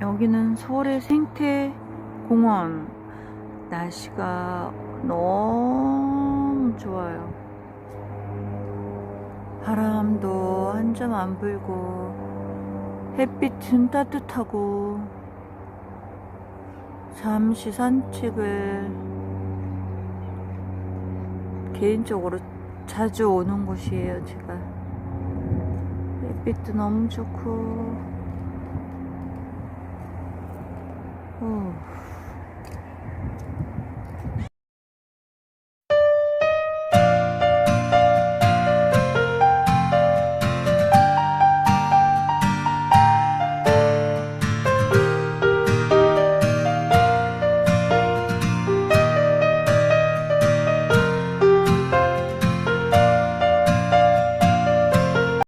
여기는 서울의 생태공원. 날씨가 너무 좋아요. 바람도 한 점 안 불고, 햇빛은 따뜻하고, 잠시 산책을 개인적으로 자주 오는 곳이에요, 제가. 햇빛도 너무 좋고, 嗯。